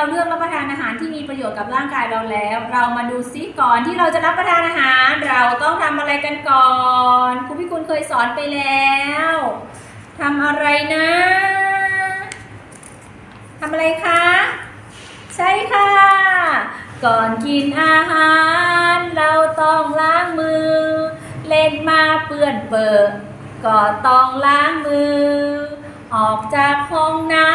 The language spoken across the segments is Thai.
ราเลือกรับประทานอาหารที่มีประโยชน์กับร่างกายเราแล้ว เรามาดูซิก่อนที่เราจะรับประทานอาหาร เราต้องทำอะไรกันก่อนครูพี่คุณเคยสอนไปแล้วทำอะไรนะทำอะไรคะ ใช่ค่ะ ก่อนกินอาหาร เราต้องล้างมือ เล่นมาเปื้อนเปิดก็ต้องล้างมือ ออกจากห้องน้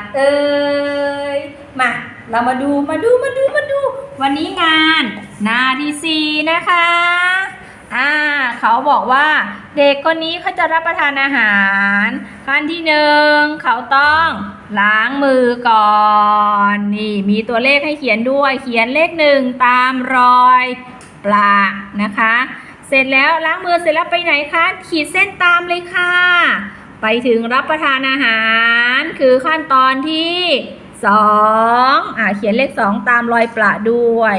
าดเอ่ยมา เรามาดูมาดูมาดูมาดู วันนี้งานหน้าที่สี่นะคะอ่าเขาบอกว่าเด็กคนนี้เขาจะรับประทานอาหาร ขั้นที่หนึ่งเขาต้องล้างมือก่อนนี่มีตัวเลขให้เขียนด้วยเขียนเลขหนึ่งตามรอยปลานะคะ เสร็จแล้วล้างมือเสร็จแล้วไปไหนคะ ขีดเส้นตามเลยค่ะ ไปถึงรับประทานอาหาร คือขั้นตอนที่สองอ่าเขียนเลขสองตามรอยปลาด้วย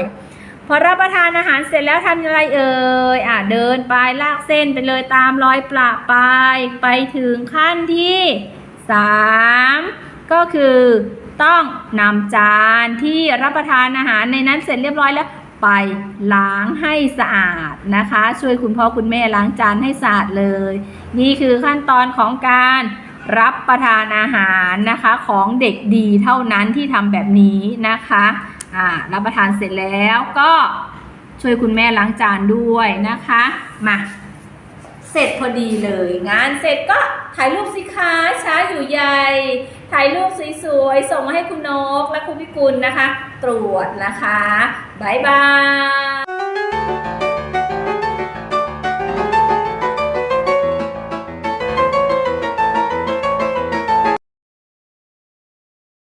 พอรับประทานอาหารเสร็จแล้วทำอะไรเอ่ยอะเดินไปลากเส้นไปเลยตามรอยประไป ไปถึงขั้นที่สามก็คือต้องนำจานที่รับประทานอาหารในนั้นเสร็จเรียบร้อยแล้วไปล้างให้สะอาดนะคะ ช่วยคุณพ่อคุณแม่ล้างจานให้สะอาดเลย นี่คือขั้นตอนของการ รับประทานอาหารนะคะของเด็กดีเท่านั้นที่ทำแบบนี้นะคะอ่ารับประทานเสร็จแล้วก็ช่วยคุณแม่ล้างจานด้วยนะคะมาเสร็จพอดีเลย งานเสร็จก็ถ่ายรูปสิคะช้าอยู่ใหญ่ถ่ายรูปสวยๆส่งมาให้คุณนกและคุณพิกุลนะคะ ตรวจนะคะบายบาย